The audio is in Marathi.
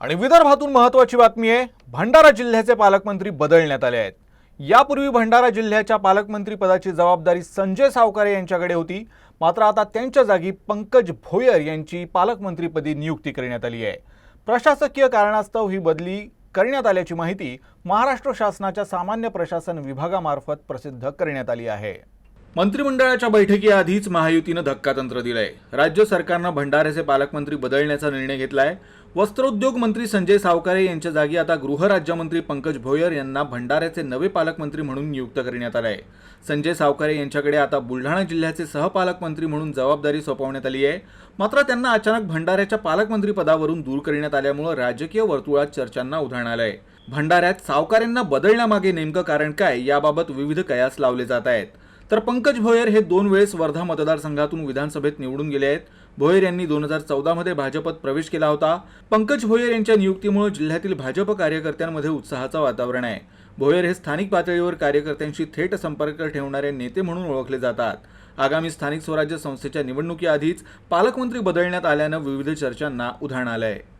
आणि विदर्भातून महत्वाची बातमी आहे भंडारा जिल्ह्याचे पालकमंत्री बदलण्यात आले आहेत. यापूर्वी भंडारा जिल्ह्याच्या पालकमंत्री पदाची जबाबदारी संजय सावकारे यांच्याकडे होती. मात्र आता त्यांच्या जागी पंकज भोयर यांची पालकमंत्रीपदी नियुक्ती करण्यात आली आहे. प्रशासकीय कारणास्तव ही बदली करण्यात आल्याची माहिती महाराष्ट्र शासनाच्या सामान्य प्रशासन विभागामार्फत प्रसिद्ध करण्यात आली आहे. मंत्रिमंडळाच्या बैठकीआधीच महायुतीनं धक्कातंत्र दिलंय. राज्य सरकारनं भंडाऱ्याचे पालकमंत्री बदलण्याचा निर्णय घेतलाय. वस्त्रोद्योग मंत्री संजय सावकारे यांच्या जागी आता गृहराज्यमंत्री पंकज भोयर यांना भंडाऱ्याचे नवे पालकमंत्री म्हणून नियुक्त करण्यात आलंय. संजय सावकारे यांच्याकडे आता बुलढाणा जिल्ह्याचे सहपालकमंत्री म्हणून जबाबदारी सोपवण्यात आली आहे मात्र त्यांना अचानक भंडाऱ्याच्या पालकमंत्री पदावरून दूर करण्यात आल्यामुळं राजकीय वर्तुळात चर्चांना उधाण आलंय. भंडाऱ्यात सावकारेंना बदलण्यामागे नेमकं कारण काय याबाबत विविध कयास लावले जात आहेत. तर पंकज भोयर हे दोन वेळेस वर्धा मतदारसंघातून विधानसभेत निवडून गेले आहेत. भोयर यांनी दोन हजार चौदामध्ये भाजपत प्रवेश केला होता. पंकज भोयर यांच्या नियुक्तीमुळे जिल्ह्यातील भाजप कार्यकर्त्यांमध्ये उत्साहाचं वातावरण आहे. भोयर हे स्थानिक पातळीवर कार्यकर्त्यांशी थेट संपर्क ठेवणारे नेते म्हणून ओळखले जातात. आगामी स्थानिक स्वराज्य संस्थेच्या निवडणुकीआधीच पालकमंत्री बदलण्यात आल्यानं विविध चर्चांना उधाण आलं आहे